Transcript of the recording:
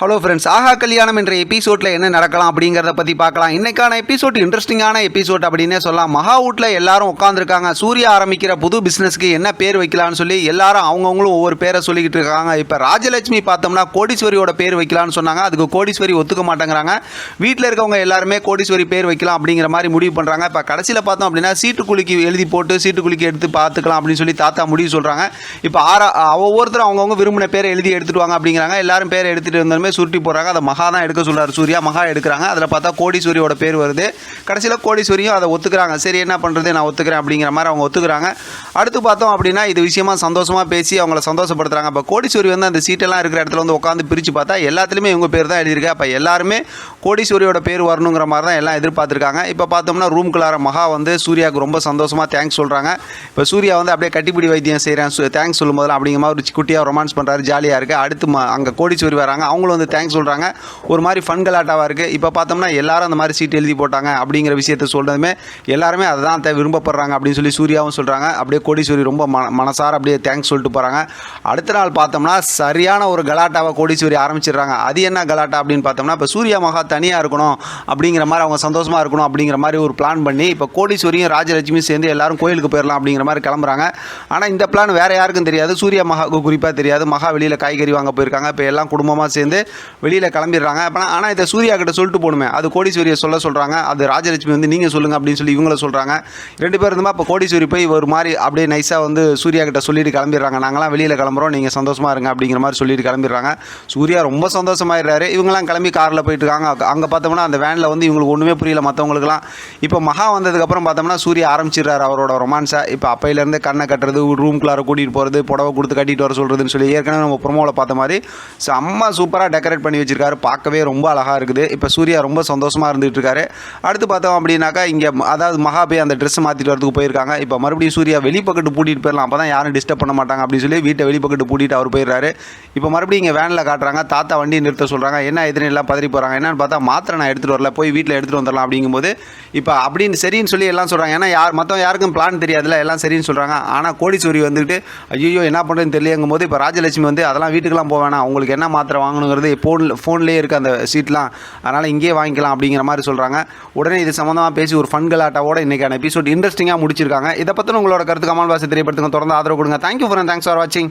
Hello friends ஆஹா கல்யாணம் என்ற எபிசோடில் என்ன நடக்கலாம் அப்படிங்கிறத பற்றி பார்க்கலாம். இன்னைக்கான எபிசோட் இன்ட்ரெஸ்டிங்கான எபிசோட் அப்படின்னே சொல்லலாம். மகா வீட்டில் எல்லாரும் உட்காந்துருக்காங்க சூர்யா ஆரம்பிக்கிற புது பிஸ்னஸ்க்கு என்ன பேர் வைக்கலாம்னு சொல்லி எல்லாரும் அவங்கவுங்களும் ஒவ்வொரு பேரை சொல்லிக்கிட்டு இருக்காங்க. இப்போ ராஜலட்சுமி பார்த்தோம்னா கோடீஸ்வரியோட பேர் வைக்கலாம்னு சொன்னாங்க. அதுக்கு கோடீஸ்வரி ஒத்துக்க மாட்டேங்கிறாங்க. வீட்டில் இருக்கவங்க எல்லாருமே கோடீஸ்வரி பேர் வைக்கலாம் அப்படிங்கிற மாதிரி முடிவு பண்ணுறாங்க இப்போ கடைசியில் பார்த்தோம் அப்படின்னா சீட்டு குலுக்கி எழுதி போட்டு சீட்டு குலுக்கி எடுத்து பார்த்துக்கலாம் அப்படின்னு சொல்லி தாத்தா முடிவு சொல்கிறாங்க இப்போ ஆறா ஒவ்வொருத்தரும் அவங்கவுங்க விரும்பின பேரை எழுதி எடுத்துட்டு வாங்க அப்படிங்கிறாங்க. எல்லாரும் பேரை எடுத்துகிட்டு ஃபுல்லாகவே சுருட்டி போடுறாங்க அதை மகா தான் எடுக்க சொல்கிறார் சூர்யா மகா எடுக்கிறாங்க. அதில் பார்த்தா கோடிஸ்வரியோட பேர் வருது. கடைசியில் கோடிஸ்வரியும் அதை ஒத்துக்கிறாங்க. சரி என்ன பண்ணுறது நான் ஒத்துக்கிறேன் அப்படிங்கிற மாதிரி அவங்க ஒத்துக்கிறாங்க. அடுத்து பார்த்தோம் அப்படின்னா இது விஷயமா சந்தோஷமாக பேசி அவங்கள சந்தோஷப்படுத்துறாங்க. அப்போ கோடிஸ்வரி வந்து அந்த சீட்டெல்லாம் இருக்கிற இடத்துல வந்து உட்காந்து பிரித்து பார்த்தா எல்லாத்துலேயுமே இவங்க பேர் தான் எழுதியிருக்கு. அப்போ எல்லாருமே கோடிஸ்வரியோட பேர் வரணுங்கிற மாதிரி தான் எல்லாம் எதிர்பார்த்துருக்காங்க. இப்போ பார்த்தோம்னா ரூம்குள்ளார மகா வந்து சூர்யாவுக்கு ரொம்ப சந்தோஷமாக தேங்க்ஸ் சொல்கிறாங்க இப்போ சூர்யா வந்து அப்படியே கட்டிப்பிடி வைத்தியம் செய்கிறேன் தேங்க்ஸ் சொல்லும் போதெல்லாம் அப்படிங்கிற மாதிரி ஒரு குட்டியாக ரொமான்ஸ் பண்ணுறாரு ஜாலியாக இருக்குது அடுத்து அங்கே கோடிஸ்வரி வராங்க. அவங்களும் வந்து தேங்க்ஸ் சொல்கிறாங்க ஒரு மாதிரி ஃபன் கலாட்டாவாக இருக்குது இப்போ பார்த்தோம்னா எல்லாரும் அந்த மாதிரி சீட் எழுதி போட்டாங்க அப்படிங்கிற விஷயத்த சொல்கிறதுமே எல்லாருமே அதை தான் விரும்பப்படுறாங்க அப்படின்னு சொல்லி சூர்யாவும் சொல்கிறாங்க அப்படியே கோடீஸ்வரி ரொம்ப மன மனசார அப்படியே தேங்க்ஸ் சொல்லிட்டு போகிறாங்க அடுத்த நாள் பார்த்தோம்னா சரியான ஒரு கலாட்டாவை கோடீஸ்வரி ஆரம்பிச்சிடுறாங்க. அது என்ன கலாட்டா அப்படின்னு பார்த்தோம்னா இப்போ சூர்யா மகா தனியாக இருக்கணும் அப்படிங்கிற மாதிரி அவங்க சந்தோஷமாக இருக்கணும் அப்படிங்கிற மாதிரி ஒரு பிளான் பண்ணி இப்போ கோடீஸ்வரியும் ராஜலட்சுமியும் சேர்ந்து எல்லாரும் கோயிலுக்கு போயிடலாம் அப்படிங்கிற மாதிரி கிளம்புறாங்க. ஆனால் இந்த பிளான் வேறு யாருக்கும் தெரியாது. சூர்யா மகாவுக்கு குறிப்பாக தெரியாது. மகா வெளியில் காய்கறி வாங்க போயிருக்காங்க. இப்போ எல்லாம் குடும்பமாக சேர்ந்து வெளியில் கிளம்பிடுறாங்க. அப்போ ஆனால் இதை சூர்யா கிட்ட சொல்லிட்டு போகணுமே. அது கோடீஸ்வரியை சொல்ல சொல்கிறாங்க அது ராஜலட்சுமி வந்து நீங்கள் சொல்லுங்க அப்படின்னு சொல்லி இவங்கள சொல்கிறாங்க ரெண்டு பேர் இருந்தால் இப்போ கோடீஸ்வரி போய் ஒரு மாதிரி அப்படியே நைஸாக வந்து சூர்யா கிட்ட சொல்லிட்டு கிளம்பிடுறாங்க. நாங்களாம் வெளியில் கிளம்புறோம். நீங்கள் சந்தோஷமாக இருங்க அப்படிங்கிற மாதிரி சொல்லிட்டு கிளம்பிடுறாங்க. சூர்யா ரொம்ப சந்தோஷமாயிடுறாரு. இவங்கெல்லாம் கிளம்பி காரில் போயிட்டு இருக்காங்க. அங்கே பார்த்தோம்னா அந்த வேனில் வந்து இவங்களுக்கு ஒன்றுமே புரியல மற்றவங்களுக்குலாம் இப்போ மகா வந்ததுக்கப்புறம் பார்த்தோம்னா சூர்யா ஆரம்பிச்சிடுறாரு அவரோட ரொமான்ஸை இப்போ அப்பையிலேருந்து கண்ணை கட்டுறது ரூம்குள்ளார கூட்டிகிட்டு போகிறது புடவை கொடுத்து கட்டிட்டு வர சொல்கிறதுன்னு சொல்லி ஏற்கனவே நம்ம ப்ரொமோவில் பார்த்த மாதிரி செம்ம சூப்பராக டெக்கரேட் பண்ணி வச்சிருக்காரு. பார்க்கவே ரொம்ப அழகாக இருக்குது. இப்போ சூர்யா ரொம்ப சந்தோஷமாக இருந்துகிட்டு இருக்காரு அடுத்து பார்த்தோம் அப்படின்னாக்கா இங்கே அதாவது மகா போய் அந்த ட்ரெஸ் மாற்றிட்டு வரதுக்கு போயிருக்காங்க. இப்போ மறுபடியும் சூர்யா வெளிப்பக்கட்டு பூட்டிட்டு போயிடலாம். அப்போ தான் யாரும் டிஸ்டர்ப் பண்ண மாட்டாங்க அப்படின்னு சொல்லி வீட்டை வெளிப்பக்கட்டு பூட்டிட்டு அவர் போயிடுறாரு. இப்போ மறுபடியும் இங்கே வேனில் காட்டுறாங்க. தாத்தா வண்டி நிறுத்த சொல்கிறாங்க என்ன எதுன்னு எல்லாம் பதறி போகிறாங்க என்னன்னு பார்த்தா மாத்திரை நான் எடுத்துகிட்டு வரல. போய் வீட்டில் எடுத்துகிட்டு வந்துடலாம் அப்படிங்கும்போது இப்போ அப்படின்னு சரின்னு சொல்லி எல்லாம் சொல்கிறாங்க ஏன்னா யார் மற்றவங்க யாருக்கும் பிளான் தெரியாதுல்ல. எல்லாம் சரின்னு சொல்கிறாங்க ஆனால் கோடீஸ்வரி வந்துட்டு ஐயோ என்ன பண்ணுறதுன்னு தெரியலங்கும் போது இப்போ ராஜலட்சுமி வந்து அதெல்லாம் வீட்டுக்கெல்லாம் போக வேணாம். உங்களுக்கு என்ன மாத்திரை வாங்கணுங்கிறது ஃபோனில் ஃபோன்லேயே இருக்குது அந்த சீட்லாம் அதனால் இங்கேயே வாங்கிக்கலாம் அப்படிங்கிற மாதிரி சொல்கிறாங்க உடனே இது சம்மந்தமாக பேசி ஒரு ஃபன் கலாட்டாவோட இன்றைக்கான எபிசோட் இன்ட்ரெஸ்டிங்காக முடிச்சிருக்காங்க. இதை பற்றின உங்களோட கருத்து கமல் வாசி தெரியப்படுத்துங்க. தொடர்ந்து ஆதரவு கொடுங்க. தேங்க்யூ ஃபார் தேங்க்ஸ் ஃபார் வாட்சிங்